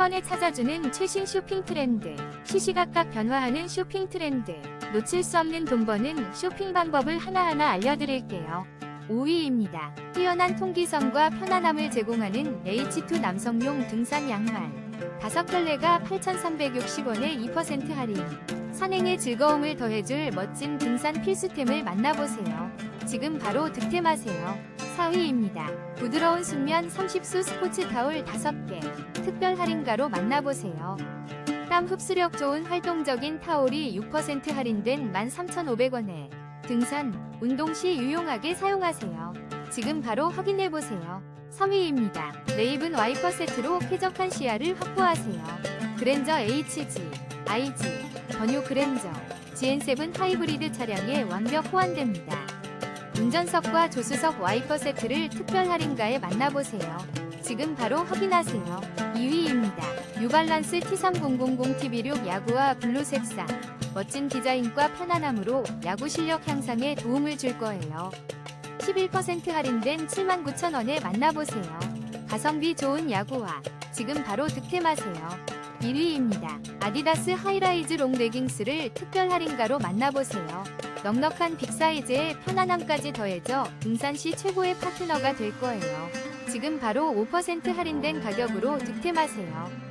번에 찾아주는 최신 쇼핑 트렌드. 시시각각 변화하는 쇼핑 트렌드. 놓칠 수 없는 돈 버는 쇼핑 방법을 하나하나 알려드릴게요. 5위입니다. 뛰어난 통기성과 편안함을 제공하는 H2 남성용 등산 양말. 다섯 켤레가 8,360원에 2% 할인. 산행의 즐거움을 더해줄 멋진 등산 필수템을 만나보세요. 지금 바로 득템하세요. 4위입니다. 부드러운 순면 30수 스포츠 타올 5개. 특별 할인가로 만나보세요. 땀 흡수력 좋은 활동적인 타올이 6% 할인된 13,500원에 등산, 운동 시 유용하게 사용하세요. 지금 바로 확인해보세요. 3위입니다. 레이븐 와이퍼 세트로 쾌적한 시야를 확보하세요. 그랜저 HG, IG, 번요 그랜저, GN7 하이브리드 차량에 완벽 호환됩니다. 운전석과 조수석 와이퍼 세트를 특별 할인가에 만나보세요. 지금 바로 확인하세요. 2위입니다. 뉴발란스 T3000 TB6 야구와 블루 색상. 멋진 디자인과 편안함으로 야구 실력 향상에 도움을 줄 거예요. 11% 할인된 79,000원에 만나보세요. 가성비 좋은 야구와 지금 바로 득템하세요. 1위입니다. 아디다스 하이라이즈 롱 레깅스를 특별 할인가로 만나보세요. 넉넉한 빅사이즈에 편안함까지 더해져 등산 시 최고의 파트너가 될 거예요. 지금 바로 5% 할인된 가격으로 득템하세요.